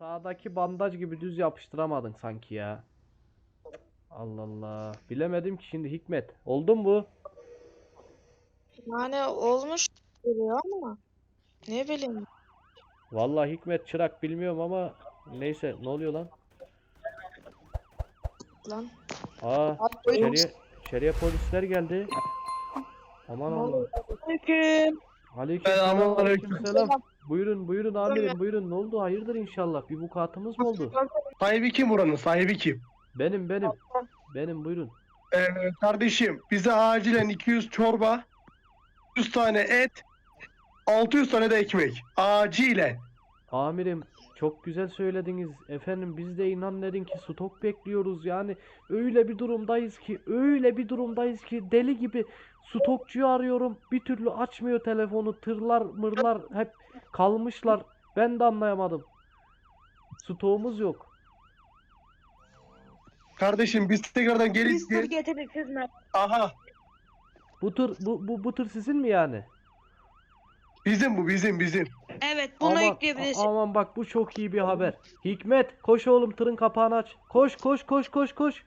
Sağdaki bandaj gibi düz yapıştıramadın sanki ya. Allah Allah. Bilemedim ki şimdi Hikmet. Oldu mu bu? Yani olmuş duruyor ama ne bileyim. Vallahi Hikmet çırak bilmiyorum ama neyse ne oluyor lan? Lan. Aa Abi, içeriye, içeriye polisler geldi. Aman Allah. Aleyküm. Aleykümselam. Selamünaleyküm. Aleykümselam. Buyurun buyurun amirim buyurun ne oldu hayırdır inşallah bir vukuatımız mı oldu? Sahibi kim buranın? Sahibi kim? Benim benim. Benim buyurun. Ee, kardeşim bize acilen 200 çorba, 100 tane et, 600 tane de ekmek. Acilen. Amirim çok güzel söylediniz. Efendim biz de inan dedin ki stok bekliyoruz. Yani öyle bir durumdayız ki öyle bir durumdayız ki deli gibi stokçuyu arıyorum. Bir türlü açmıyor telefonu. Tırlar mırlar hep kalmışlar. Ben de anlayamadım. Stoğumuz yok. Kardeşim biz tekrardan geri Biz tır getirdik siz mi? Aha Bu tır bu, bu, bu tır sizin mi yani? bizim bu bizim bizim. Evet bunu Aman, ekleyebilirsin. aman bak bu çok iyi bir haber. Hikmet koş oğlum tırın kapağını aç. Koş koş koş koş koş.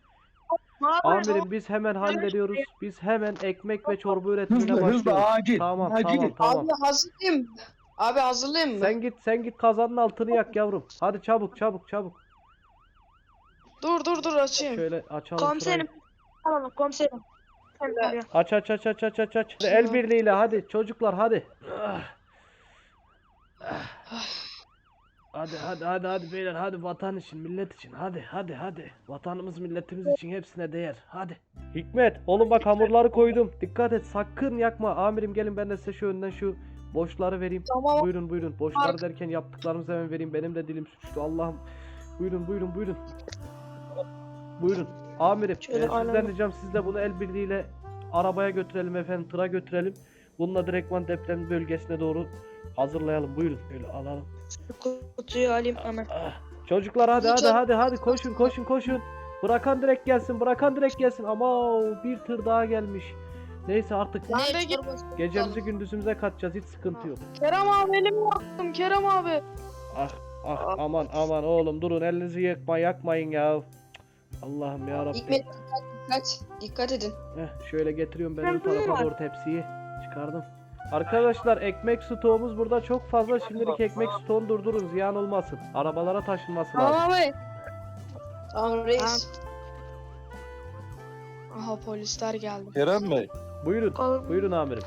Amirim biz hemen hallediyoruz. Biz hemen ekmek ve çorba üretimine Hızlı hızlı başlıyoruz. acil. Tamam acil. tamam tamam. Abi hazırlayayım. Abi hazırlayayım mı? Sen git sen git kazanın altını yak yavrum. Hadi çabuk çabuk çabuk. Dur dur dur açayım. Şöyle açalım Komiserim. şurayı. Tamam komiserim. Sen. Aç aç aç aç aç aç aç. El birliğiyle hadi çocuklar hadi. Ah. Hadi hadi hadi hadi beyler hadi vatan için millet için hadi hadi hadi vatanımız milletimiz için hepsine değer hadi. Hikmet oğlum bak hamurları koydum dikkat et sakın yakma amirim gelin ben de size şu önden şu boşları vereyim. Tamam. Buyurun buyurun boşları Ark- derken yaptıklarımızı hemen vereyim benim de dilim suçtu Allah'ım. Buyurun buyurun buyurun. Buyurun amirim e, sizden ricam siz de bunu el birliğiyle arabaya götürelim efendim tıra götürelim. Bununla direktman deprem bölgesine doğru hazırlayalım buyurun öyle alalım. Şu kutuyu alayım hemen. Ah. Çocuklar hadi hadi hadi hadi koşun koşun koşun. Bırakan direkt gelsin bırakan direkt gelsin ama bir tır daha gelmiş. Neyse artık Ben de git. gecemizi gündüzümüze katacağız hiç sıkıntı yok. Kerem abi elimi yaktım Kerem abi. Ah ah aman aman oğlum durun elinizi yakma yakmayın ya. Allah'ım ya Rabbi. Hikmet dikkat dikkat. Dikkat edin. Heh, şöyle getiriyorum ben Ben bu tarafa doğru tepsiyi. Çıkardım. Arkadaşlar ekmek stoğumuz burada çok fazla. Şimdilik ekmek stoğunu durdurun ziyan olmasın. Arabalara taşınması lazım. Tamam abi. Tamam reis. Aha polisler geldi. Kerem Bey, Buyurun. Kol- Buyurun amirim.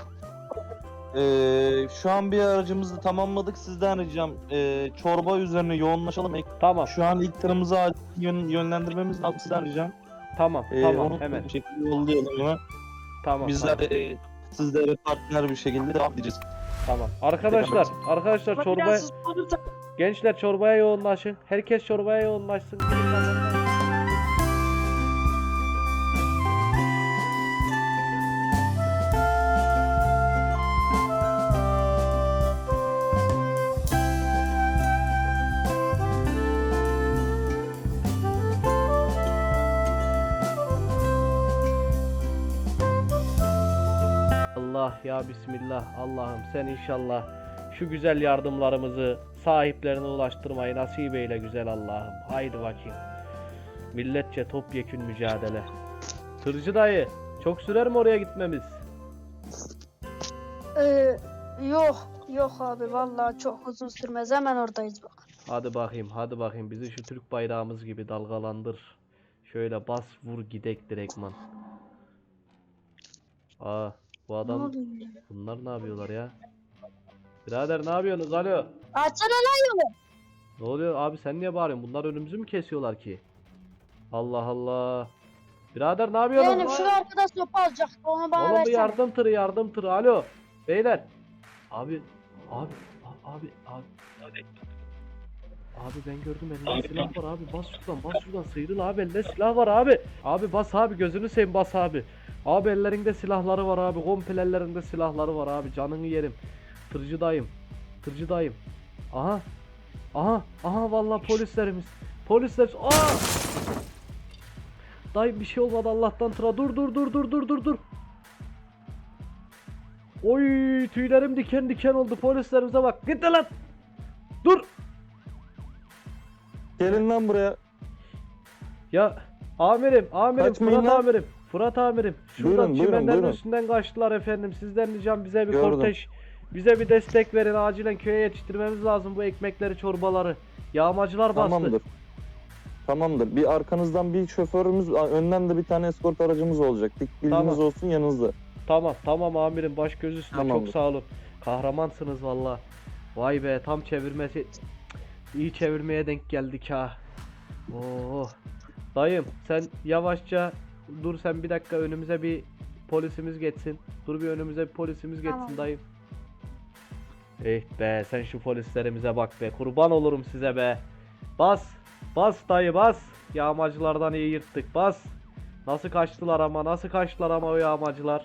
eee, şu an bir aracımızı tamamladık. Sizden ricam eee, çorba üzerine yoğunlaşalım. Ek- Tamam. Şu an ilk tırımızı acil yön, yönlendirmemiz lazım. Sizden ricam. Tamam. Eee, tamam. onu Hemen. bir şekilde yollayalım hemen. Tamam. Bizler Tamam. eee, sizlere partner bir şekilde devam edeceğiz. tamam. Arkadaşlar, arkadaşlar olursa- gençler çorbaya yoğunlaşın. Herkes çorbaya yoğunlaşsın. Ya Bismillah Allah'ım sen inşallah şu güzel yardımlarımızı sahiplerine ulaştırmayı nasip eyle güzel Allah'ım. Haydi bakayım. Milletçe topyekün mücadele. Tırcı dayı çok sürer mi oraya gitmemiz? Ee, yok. Yok abi vallahi çok uzun sürmez. Hemen oradayız bak. Hadi bakayım hadi bakayım bizi şu Türk bayrağımız gibi dalgalandır. Şöyle bas vur gidek direktman. Aa bu adam oluyor bunlar ne yapıyorlar ya? Birader ne yapıyorsunuz alo? Açsana lan. Ne oluyor abi sen niye bağırıyorsun? Bunlar önümüzü mü kesiyorlar ki? Allah Allah. Birader ne yapıyorsun? Benim şu arkadaş sopa alacaktı. Onu bana Oğlum versene. yardım tırı yardım tırı alo. Beyler. Abi abi a- abi abi. Abi ben gördüm elinde silah var abi bas şuradan bas şuradan sıyrıl abi elinde silah var abi. Abi bas abi gözünü seveyim bas abi. Abi ellerinde silahları var abi komple ellerinde silahları var abi canını yerim. Tırcı dayım. Tırcı dayım. Aha. Aha. Aha vallahi polislerimiz. Polisler. Aa! Dayı bir şey olmadı Allah'tan tıra. Dur dur dur dur dur dur dur. Oy tüylerim diken diken oldu polislerimize bak. Git lan. Dur. Gelin lan buraya. Ya amirim, amirim, Kaçmayın Fırat lan. amirim, Fırat amirim. Şuradan Buyurun, buyurun, çimenlerin buyurun. üstünden kaçtılar efendim. Sizden ricam bize bir Gördüm. korteş, bize bir destek verin. Acilen köye yetiştirmemiz lazım bu ekmekleri, çorbaları. Yağmacılar bastı. Tamamdır. Tamamdır. Bir arkanızdan bir şoförümüz, önden de bir tane eskort aracımız olacak. Dik bilginiz Tamam. olsun yanınızda. Tamam, tamam amirim. Baş göz üstüne çok Tamamdır. sağ olun. Kahramansınız valla. Vay be, tam çevirmesi iyi çevirmeye denk geldik ha. Oo. Dayım sen yavaşça dur sen bir dakika önümüze bir polisimiz geçsin. Dur bir önümüze bir polisimiz geçsin Tamam. dayım. Eh be sen şu polislerimize bak be. Kurban olurum size be. Bas. Bas dayı bas. Yağmacılardan iyi yırttık. Bas. Nasıl kaçtılar ama nasıl kaçtılar ama o yağmacılar.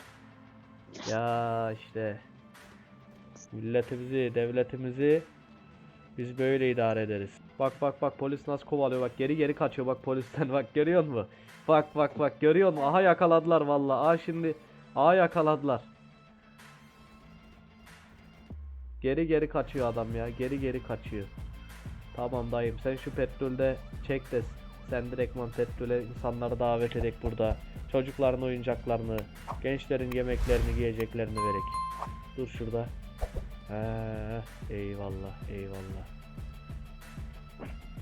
Ya işte. Milletimizi, devletimizi biz böyle idare ederiz. Bak bak bak polis nasıl kovalıyor bak geri geri kaçıyor bak polisten bak görüyor musun? Bak bak bak görüyor musun? Aha yakaladılar vallahi. Aha şimdi aha yakaladılar. Geri geri kaçıyor adam ya. Geri geri kaçıyor. Tamam dayım sen şu petrolde çek de sen direktman petrole insanları davet edek burada. Çocukların oyuncaklarını, gençlerin yemeklerini, giyeceklerini verek. Dur şurada. He, eyvallah, eyvallah.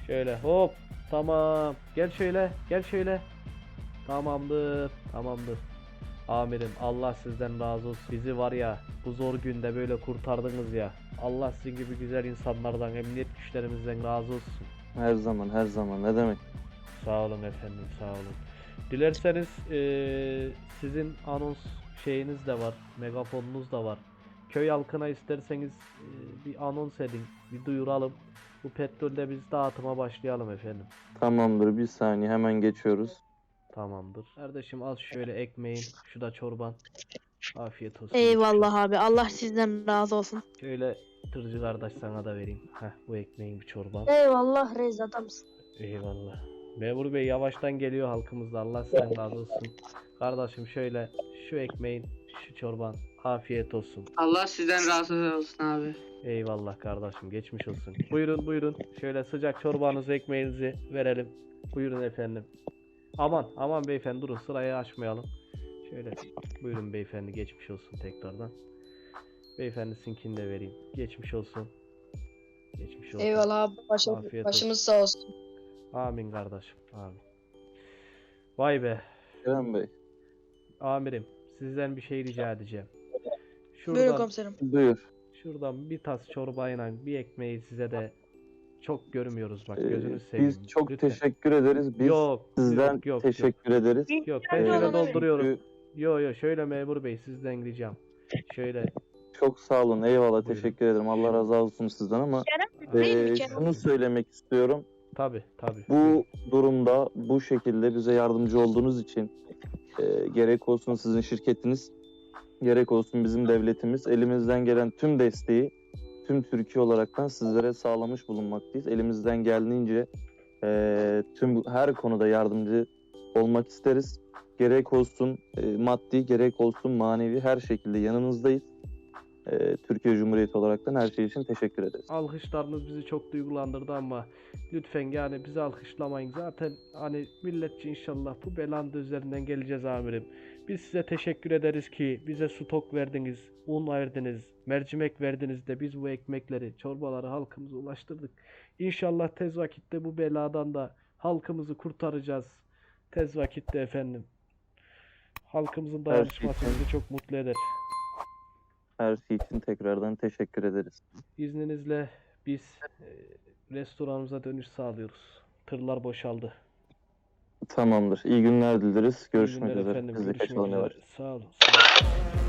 Şöyle hop. Tamam. Gel şöyle, gel şöyle. Tamamdır, tamamdır. Amirim Allah sizden razı olsun. Bizi var ya bu zor günde böyle kurtardınız ya. Allah sizin gibi güzel insanlardan, emniyet güçlerimizden razı olsun. Her zaman, her zaman. Ne demek? Sağ olun efendim, sağ olun. Dilerseniz eee, sizin anons şeyiniz de var, megafonunuz da var. Köy halkına isterseniz eee, bir anons edin, bir duyuralım. Bu petrolde biz dağıtıma başlayalım efendim. Tamamdır. Bir saniye hemen geçiyoruz. Tamamdır. Kardeşim al şöyle ekmeğin, şu da çorban. Afiyet olsun. Eyvallah abi. Allah sizden razı olsun. Şöyle tırcı kardeş sana da vereyim. Heh bu ekmeğin bir çorban. Eyvallah reis adamsın. Eyvallah. Memur Bey yavaştan geliyor halkımızda. Allah sizden razı olsun. Kardeşim şöyle şu ekmeğin, şu çorban afiyet olsun. Allah sizden razı olsun abi. Eyvallah kardeşim geçmiş olsun. Buyurun buyurun. Şöyle sıcak çorbanızı ekmeğinizi verelim. Buyurun efendim. Aman aman beyefendi durun sırayı açmayalım. Şöyle buyurun beyefendi geçmiş olsun tekrardan. Beyefendi sinkini de vereyim. Geçmiş olsun. Geçmiş olsun. Eyvallah abi. Başım, Afiyet olsun. başımız sağ olsun. Amin kardeşim. Amin. Vay be. Kerem Bey. Amirim, sizden bir şey rica edeceğim. Buyurun Şuradan, komiserim. Buyur. şuradan bir tas çorbayla bir ekmeği size de çok görmüyoruz bak Ee, gözünüz seveyim. biz çok Lütfen. teşekkür ederiz. Biz yok, sizden yok, yok, teşekkür ederiz. Yok, yok ben Ee, şöyle dolduruyorum. çünkü Yo yo şöyle memur bey sizden ricam. Şöyle Çok sağ olun. Eyvallah. Buyurun. Teşekkür ederim. Allah razı olsun sizden ama ee, Kerem? şunu söylemek istiyorum. tabi tabi. Bu durumda bu şekilde bize yardımcı olduğunuz için e, gerek olsun sizin şirketiniz, gerek olsun bizim devletimiz elimizden gelen tüm desteği tüm Türkiye olaraktan sizlere sağlamış bulunmaktayız. Elimizden geldiğince e, tüm her konuda yardımcı olmak isteriz. Gerek olsun e, maddi, gerek olsun manevi her şekilde yanınızdayız. E, Türkiye Cumhuriyeti olaraktan her şey için teşekkür ederiz. Alkışlarınız bizi çok duygulandırdı ama lütfen yani bizi alkışlamayın. Zaten hani milletçi inşallah bu belanın üzerinden geleceğiz amirim. Biz size teşekkür ederiz ki bize stok verdiniz, un verdiniz, mercimek verdiniz de biz bu ekmekleri, çorbaları halkımıza ulaştırdık. İnşallah tez vakitte bu beladan da halkımızı kurtaracağız. Tez vakitte efendim. Halkımızın şey dayanışması bizi çok mutlu eder. Her şey için tekrardan teşekkür ederiz. İzninizle biz e, restoranımıza dönüş sağlıyoruz. Tırlar boşaldı. Tamamdır. İyi günler dileriz. Görüşmek günler üzere. efendim. Biz de kaçalım yavaş. Sağ olun. Sağ olun.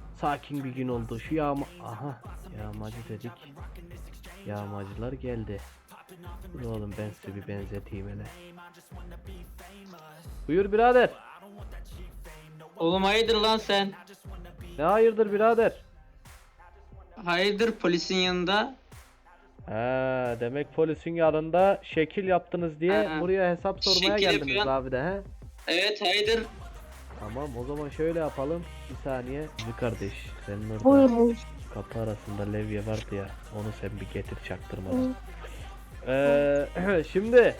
Sakin bir gün oldu. Şu yağma... Aha yağmacı dedik. Yağmacılar geldi. Dur oğlum ben size bir benzeteyim hele. Buyur birader. Oğlum hayırdır lan sen? Ne hayırdır birader? Hayırdır polisin yanında? Ha, demek polisin yanında şekil yaptınız diye Ha, buraya hesap sormaya şekil geldiniz yapıyorsun. abi de he? Evet hayırdır? Tamam o zaman şöyle yapalım. Bir saniye. Bir kardeş senin orada Buyurun. kapı arasında levye vardı ya. Onu sen bir getir çaktırmadan. Ee, şimdi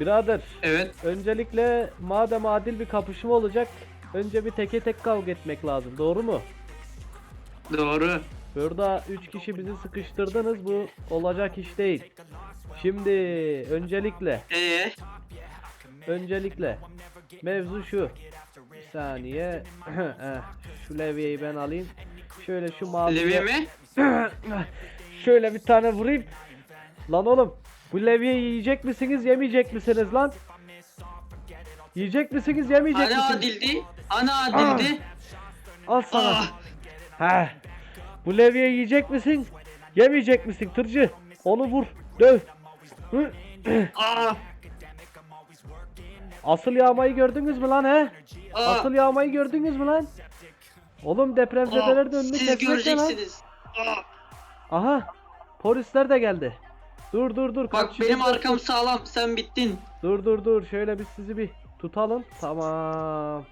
birader Evet. öncelikle madem adil bir kapışma olacak önce bir teke tek kavga etmek lazım doğru mu? Doğru. Burada 3 kişi bizi sıkıştırdınız bu olacak iş değil. Şimdi öncelikle Ee, öncelikle mevzu şu. Bir saniye. Eh, şu levyeyi ben alayım. Şöyle şu mavi Levye mi? Şöyle bir tane vurayım. Lan oğlum bu levyeyi yiyecek misiniz yemeyecek misiniz lan? Yiyecek misiniz yemeyecek Hani misiniz? adildi? Hani adildi? Al sana. Ah, He. Bu levyeyi yiyecek misin? Yemeyecek misin tırcı? Onu vur. Döv. Hı? ah, Asıl yağmayı gördünüz mü lan he? ah, Asıl yağmayı gördünüz mü lan? Oğlum depremzedeler de önünü Siz kesmekte lan. göreceksiniz. Ah, Aha. Polisler de geldi. Dur dur dur. bak kaçışınız benim arkam sağlam. Sen bittin. Dur dur dur. Şöyle biz sizi bir tutalım. Tamam.